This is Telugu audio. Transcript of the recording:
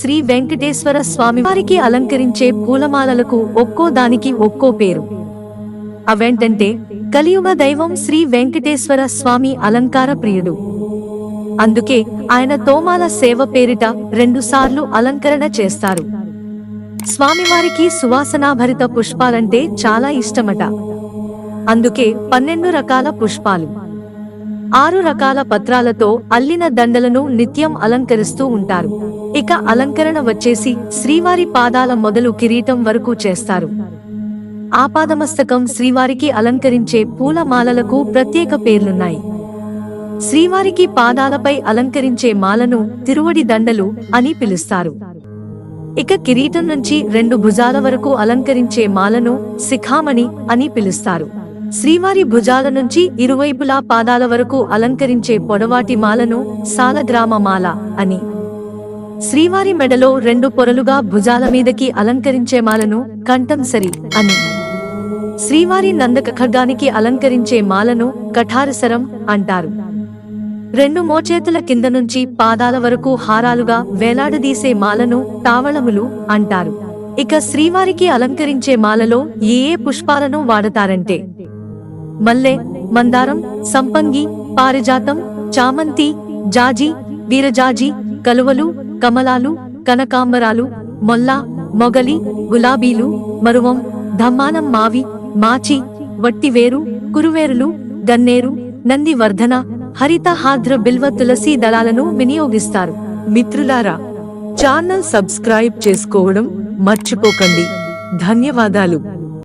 శ్రీ వెంకటేశ్వర స్వామి వారికి అలంకరించే పూలమాలలకు ఒక్కో దానికి ఒక్కో పేరు. అవేంటంటే కలియుగ దైవం శ్రీ వెంకటేశ్వర స్వామి అలంకార ప్రియుడు. అందుకే ఆయన తోమాల సేవ పేరిట రెండుసార్లు అలంకరణ చేస్తారు. స్వామివారికి సువాసనాభరిత పుష్పాలంటే చాలా ఇష్టమట. అందుకే పన్నెండు రకాల పుష్పాలు. ఆరు రకాల పత్రాలతో అల్లిన దండలను నిత్యం అలంకరిస్తూ ఉంటారు. ఇక అలంకరణ వచ్చేసి శ్రీవారి పాదాల మొదలు కిరీటం వరకు చేస్తారు. ఆపాదమస్తకం శ్రీవారికి అలంకరించే పూలమాలలకు ప్రత్యేక పేర్లున్నాయి. శ్రీవారికి పాదాలపై అలంకరించే మాలను తిరువడి దండలు అని పిలుస్తారు. ఇక కిరీటం నుంచి రెండు భుజాల వరకు అలంకరించే మాలను శిఖామణి అని పిలుస్తారు. శ్రీవారి భుజాల నుంచి ఇరువైపులా పాదాల వరకు అలంకరించే పొడవాటి మాలను సాలగ్రామ మాల అని. శ్రీవారి మెడలో రెండు పొరలుగా భుజాల మీదకి అలంకరించే మాలను కంఠంసరి అని. శ్రీవారి నందక ఖడ్గానికి అలంకరించే మాలను కఠారసరం అంటారు. రెండు మోచేతుల కింద నుంచి పాదాల వరకు హారాలుగా వేలాడదీసే మాలను తావళములు అంటారు. ఇక శ్రీవారికి అలంకరించే మాలలో ఏ ఏ పుష్పాలను వాడతారంటే. మల్లె మందారం సంపంగి పారిజాతం చామంతి జాజి వీరజాజి కలువలు కమలాలు కనకాంబరాలు మొల్ల మొగలి గులాబీలు మరువం ధమ్మానం మావి మాచి వట్టివేరు కురువేరులు గన్నేరు నందివర్ధన హరితహార్ద్ర బిల్వ తులసి దళాలను వినియోగిస్తారు. మిత్రులారా ఛానల్ సబ్స్క్రైబ్ చేసుకోవడం మర్చిపోకండి. ధన్యవాదాలు.